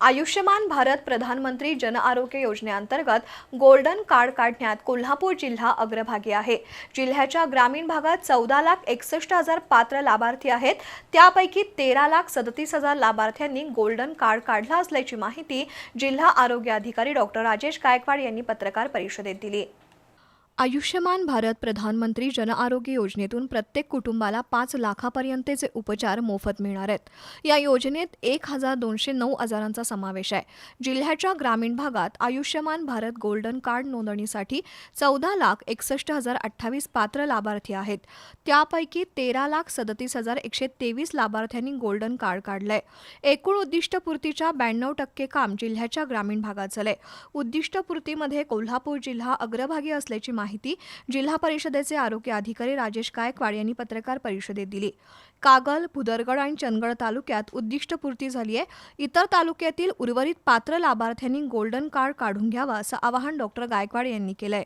आयुष्यमान भारत प्रधानमंत्री जन आरोग्य योजनेअंतर्गत golden card काढण्यात कोल्हापूर जिल्हा अग्रभागी आहे. जिल्ह्याच्या ग्रामीण भागात चौदा लाख एकसष्ट हजार पात्र लाभार्थी आहेत. त्यापैकी तेरा लाख सदतीस हजार लाभार्थ्यांनी गोल्डन कार्ड काढला असल्याची माहिती जिल्हा आरोग्य अधिकारी डॉक्टर राजेश गायकवाड यांनी पत्रकार परिषदेत दिली. आयुष्यमान भारत प्रधानमंत्री जन आरोग्य योजनेतून प्रत्येक कुटुंबाला पाच लाखापर्यंतचे उपचार मोफत मिळणार आहेत. या योजनेत एक हजार दोनशे नऊ आजारांचा समावेश आहे. जिल्ह्याच्या ग्रामीण भागात आयुष्यमान भारत गोल्डन कार्ड नोंदणीसाठी चौदा लाख एकसष्ट हजार अठ्ठावीस पात्र लाभार्थी आहेत. त्यापैकी तेरा लाख सदतीस हजार एकशे तेवीस लाभार्थ्यांनी गोल्डन कार्ड काढलंय. एकूण उद्दिष्टपूर्तीच्या ब्याण्णव टक्के काम जिल्ह्याच्या ग्रामीण भागात झालंय. उद्दिष्टपूर्तीमध्ये कोल्हापूर जिल्हा अग्रभागी असल्याची माहिती जिल्हा परिषदेचे आरोग्य अधिकारी राजेश गायकवाड यांनी पत्रकार परिषदेत दिली. कागल भुदरगड आणि चंदगड तालुक्यात उद्दिष्टपूर्ती झाली आहे. इतर तालुक्यातील उर्वरित पात्र लाभार्थ्यांनी गोल्डन कार्ड काढून घ्यावा असं आवाहन डॉक्टर गायकवाड यांनी केलंय.